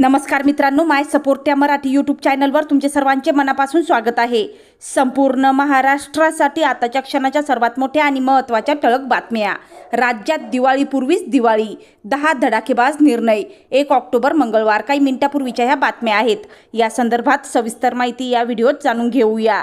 नमस्कार मित्रांनो माय सपोर्ट या मराठी यूट्यूब चॅनलवर तुमचे सर्वांचे मनापासून स्वागत आहे. संपूर्ण महाराष्ट्रासाठी आताच्या क्षणाच्या सर्वात मोठ्या आणि महत्त्वाच्या ठळक बातम्या. राज्यात दिवाळीपूर्वीच दिवाळी दहा धडाकेबाज निर्णय एक ऑक्टोबर मंगळवार काही मिनिटापूर्वीच्या ह्या बातम्या आहेत. या संदर्भात सविस्तर माहिती या व्हिडिओत जाणून घेऊया.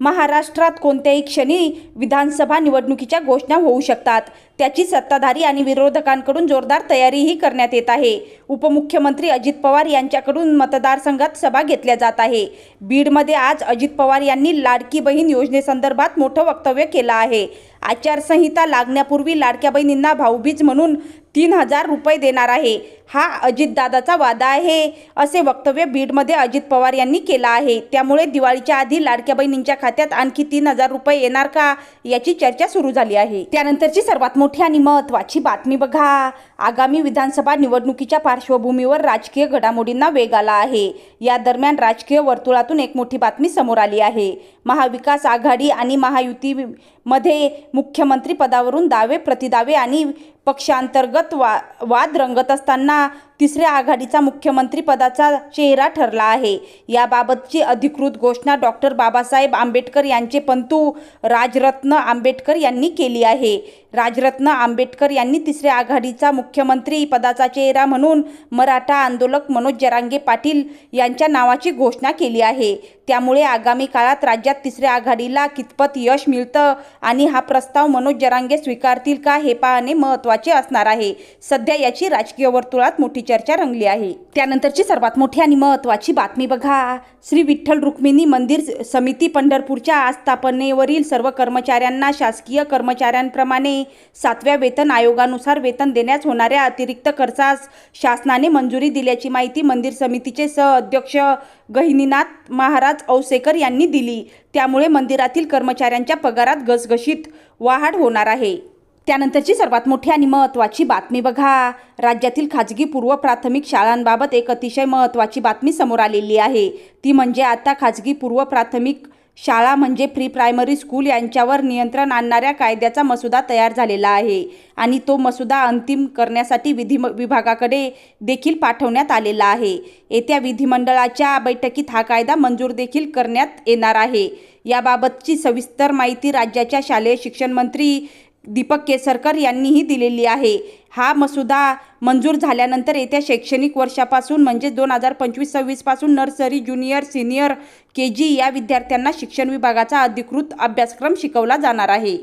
महाराष्ट्रात कोणत्याही क्षणी विधानसभा निवडणुकीच्या घोषणा होऊ शकतात. त्याची सत्ताधारी आणि विरोधकांकडून जोरदार तयारीही करण्यात येत आहे. उपमुख्यमंत्री अजित पवार यांच्याकडून मतदारसंघात सभा घेतल्या जात आहे. बीडमध्ये आज अजित पवार यांनी लाडकी बहीण योजनेसंदर्भात मोठं वक्तव्य केलं आहे. आचारसंहिता लागण्यापूर्वी लाडक्या बहिणींना भाऊबीज म्हणून तीन हजार रुपये देणार आहे. हा अजितदादाचा वादा आहे असे वक्तव्य बीडमध्ये अजित पवार यांनी केलं आहे. त्यामुळे दिवाळीच्या आधी लाडक्या बहिणींच्या खात्यात आणखी तीन हजार रुपये येणार का याची चर्चा सुरू झाली आहे. त्यानंतरची सर्वात मोठी आणि महत्त्वाची बातमी बघा. आगामी विधानसभा निवडणुकीच्या पार्श्वभूमीवर राजकीय घडामोडींना वेग आला आहे. या दरम्यान राजकीय वर्तुळातून एक मोठी बातमी समोर आली आहे. महाविकास आघाडी आणि महायुतीमध्ये मुख्यमंत्री पदावरून दावे प्रतिदावे आणि पक्षांतर्गत वा वाद रंगत असताना तिसऱ्या आघाडीचा मुख्यमंत्रीपदाचा चेहरा ठरला आहे. याबाबतची अधिकृत घोषणा डॉक्टर बाबासाहेब आंबेडकर यांचे पंतू राजरत्न आंबेडकर यांनी केली आहे. राजरत्न आंबेडकर यांनी तिसऱ्या आघाडीचा मुख्यमंत्री पदाचा चेहरा म्हणून मराठा आंदोलक मनोज जरांगे पाटील यांच्या नावाची घोषणा केली आहे. त्यामुळे आगामी काळात राज्यात तिसऱ्या आघाडीला कितपत यश मिळतं आणि हा प्रस्ताव मनोज जरांगे स्वीकारतील का हे पाहणे महत्त्वाचे असणार आहे. सध्या याची राजकीय वर्तुळात मोठी चर्चा रंगली आहे. त्यानंतरची सर्वात मोठी आणि महत्त्वाची बातमी बघा. श्री विठ्ठल रुक्मिणी मंदिर समिती पंढरपूरच्या आस्थापनेवरील सर्व कर्मचाऱ्यांना शासकीय कर्मचाऱ्यांप्रमाणे सातव्या वेतन आयोगानुसार वेतन देण्यास होणाऱ्या अतिरिक्त खर्चास शासनाने मंजुरी दिल्याची माहिती मंदिर समितीचे सहअध्यक्ष गहिनीनाथ महाराज औसेकर यांनी दिली. त्यामुळे मंदिरातील कर्मचाऱ्यांच्या पगारात घसघशीत वाढ होणार आहे. त्यानंतरची सर्वात मोठी आणि महत्त्वाची बातमी बघा. राज्यातील खाजगी पूर्व प्राथमिक शाळांबाबत एक अतिशय महत्त्वाची बातमी समोर आलेली आहे. ती म्हणजे आता खाजगी पूर्व प्राथमिक शाळा म्हणजे प्री प्रायमरी स्कूल यांच्यावर नियंत्रण आणणाऱ्या कायद्याचा मसुदा तयार झालेला आहे आणि तो मसुदा अंतिम करण्यासाठी विधी विभागाकडे देखील पाठवण्यात आलेला आहे. येत्या विधिमंडळाच्या बैठकीत हा कायदा मंजूर देखील करण्यात येणार आहे. याबाबतची सविस्तर माहिती राज्याच्या शालेय शिक्षण मंत्री दीपक केसरकर यांनीही दिलेली आहे. हा मसुदा मंजूर झाल्यानंतर येत्या शैक्षणिक वर्षापासून म्हणजे दोन हजार पंचवीस सव्वीसपासून nursery junior senior K G या विद्यार्थ्यांना शिक्षण विभागाचा अधिकृत अभ्यासक्रम शिकवला जाणार आहे.